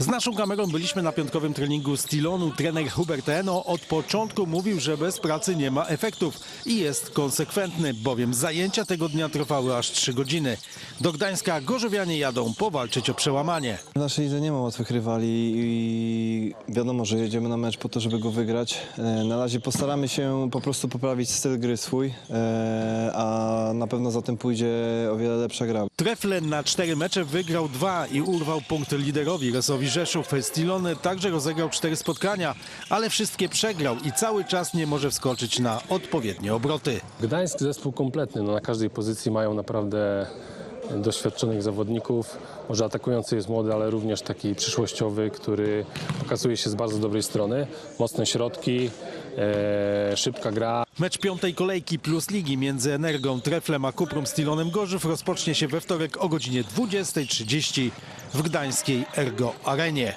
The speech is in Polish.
Z naszą kamerą byliśmy na piątkowym treningu Stilonu. Trener Hubert Eno od początku mówił, że bez pracy nie ma efektów i jest konsekwentny, bowiem zajęcia tego dnia trwały aż 3 godziny. Do Gdańska gorzowianie jadą powalczyć o przełamanie. W naszej lidze nie ma łatwych rywali i wiadomo, że jedziemy na mecz po to, żeby go wygrać. E, Na razie postaramy się po prostu poprawić styl gry swój, e, a na pewno za tym pójdzie o wiele lepsza gra. Trefle na cztery mecze wygrał dwa i urwał punkt liderowi Resowi Rzeszów. Stilon także rozegrał cztery spotkania, ale wszystkie przegrał i cały czas nie może wskoczyć na odpowiednie obroty. Gdańsk zespół kompletny. No, na każdej pozycji mają naprawdę doświadczonych zawodników. Może atakujący jest młody, ale również taki przyszłościowy, który pokazuje się z bardzo dobrej strony. Mocne środki, e, szybka gra. Mecz piątej kolejki plus ligi między Energą, Treflem a Kuprum Stilonem Gorzów rozpocznie się we wtorek o godzinie 20.30 w gdańskiej Ergo Arenie.